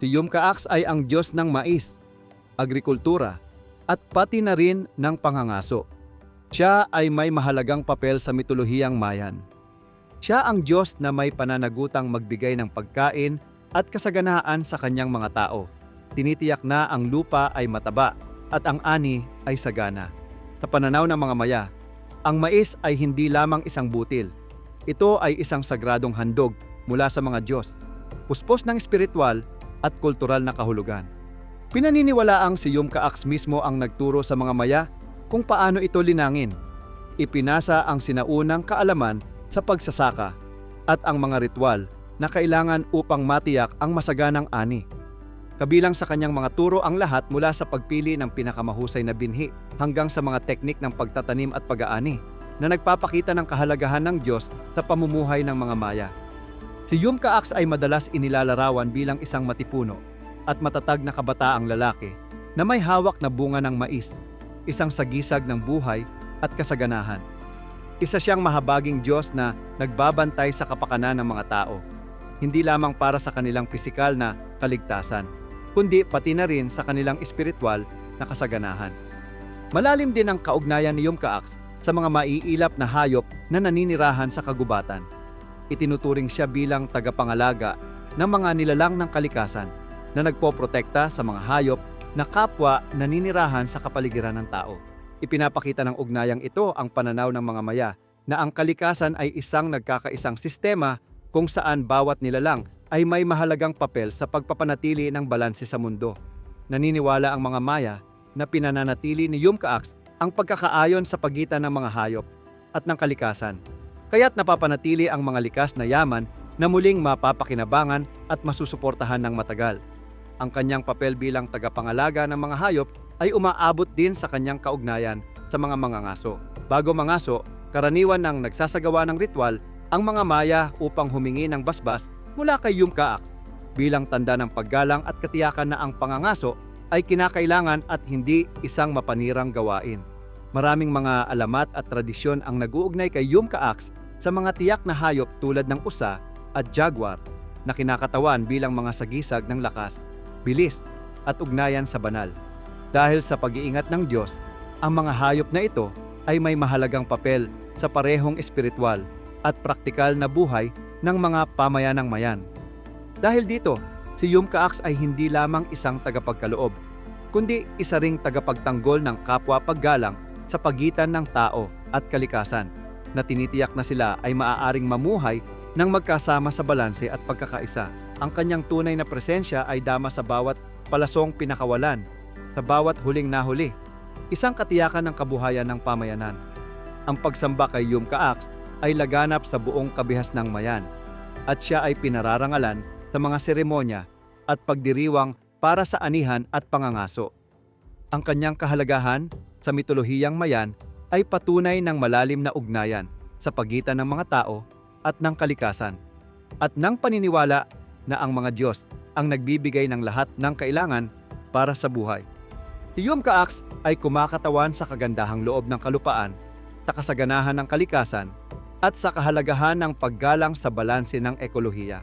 Si Yumkaaks ay ang Diyos ng mais, agrikultura, at pati na rin ng pangangaso. Siya ay may mahalagang papel sa mitolohiyang Mayan. Siya ang Diyos na may pananagutang magbigay ng pagkain at kasaganaan sa kanyang mga tao. Tinitiyak na ang lupa ay mataba at ang ani ay sagana. Sa pananaw ng mga maya, ang mais ay hindi lamang isang butil. Ito ay isang sagradong handog mula sa mga Diyos, puspos ng espiritual at kultural na kahulugan. Pinaniniwalaang si Yom Kaaks mismo ang nagturo sa mga maya kung paano ito linangin. Ipinasa ang sinaunang kaalaman sa pagsasaka at ang mga ritual na kailangan upang matiyak ang masaganang ani. Kabilang sa kanyang mga turo ang lahat mula sa pagpili ng pinakamahusay na binhi hanggang sa mga teknik ng pagtatanim at pag-aani na nagpapakita ng kahalagahan ng Diyos sa pamumuhay ng mga Maya. Si Yum Kaaks ay madalas inilalarawan bilang isang matipuno at matatag na kabataang lalaki na may hawak na bunga ng mais, isang sagisag ng buhay at kasaganahan. Isa siyang mahabaging Diyos na nagbabantay sa kapakanan ng mga tao, hindi lamang para sa kanilang pisikal na kaligtasan, kundi pati na rin sa kanilang espiritual na kasaganahan. Malalim din ang kaugnayan ni Yom Kaaks sa mga maiilap na hayop na naninirahan sa kagubatan. Itinuturing siya bilang tagapangalaga ng mga nilalang ng kalikasan na nagpoprotekta sa mga hayop na kapwa naninirahan sa kapaligiran ng tao. Ipinapakita ng ugnayang ito ang pananaw ng mga maya na ang kalikasan ay isang nagkakaisang sistema kung saan bawat nilalang ay may mahalagang papel sa pagpapanatili ng balanse sa mundo. Naniniwala ang mga maya na pinananatili ni Yumkaaks ang pagkakaayon sa pagitan ng mga hayop at ng kalikasan. Kaya't napapanatili ang mga likas na yaman na muling mapapakinabangan at masusuportahan ng matagal. Ang kanyang papel bilang tagapangalaga ng mga hayop ay umaabot din sa kanyang kaugnayan sa mga mangangaso. Bago mangaso, karaniwan ng nagsasagawa ng ritual ang mga maya upang humingi ng basbas mula kay Yumkaaks bilang tanda ng paggalang at katiyakan na ang pangangaso ay kinakailangan at hindi isang mapanirang gawain. Maraming mga alamat at tradisyon ang naguugnay kay Yumkaaks sa mga tiyak na hayop tulad ng usa at jaguar na kinakatawan bilang mga sagisag ng lakas, bilis at ugnayan sa banal. Dahil sa pag-iingat ng Diyos, ang mga hayop na ito ay may mahalagang papel sa parehong espiritual at praktikal na buhay ng mga pamayanang mayan. Dahil dito, si Yumkaaks ay hindi lamang isang tagapagkaloob, kundi isa ring tagapagtanggol ng kapwa paggalang sa pagitan ng tao at kalikasan na tinitiyak na sila ay maaaring mamuhay ng magkasama sa balanse at pagkakaisa. Ang kanyang tunay na presensya ay dama sa bawat palasong pinakawalan, sa bawat huling nahuli, isang katiyakan ng kabuhayan ng pamayanan. Ang pagsamba kay Yum Kaaks ay laganap sa buong kabihas ng mayan at siya ay pinararangalan sa mga seremonya at pagdiriwang para sa anihan at pangangaso. Ang kanyang kahalagahan sa mitolohiyang mayan ay patunay ng malalim na ugnayan sa pagitan ng mga tao at ng kalikasan at ng paniniwala na ang mga Diyos ang nagbibigay ng lahat ng kailangan para sa buhay. Si Yom Kaaks ay kumakatawan sa kagandahang loob ng kalupaan, sa kasaganahan ng kalikasan, at sa kahalagahan ng paggalang sa balanse ng ekolohiya.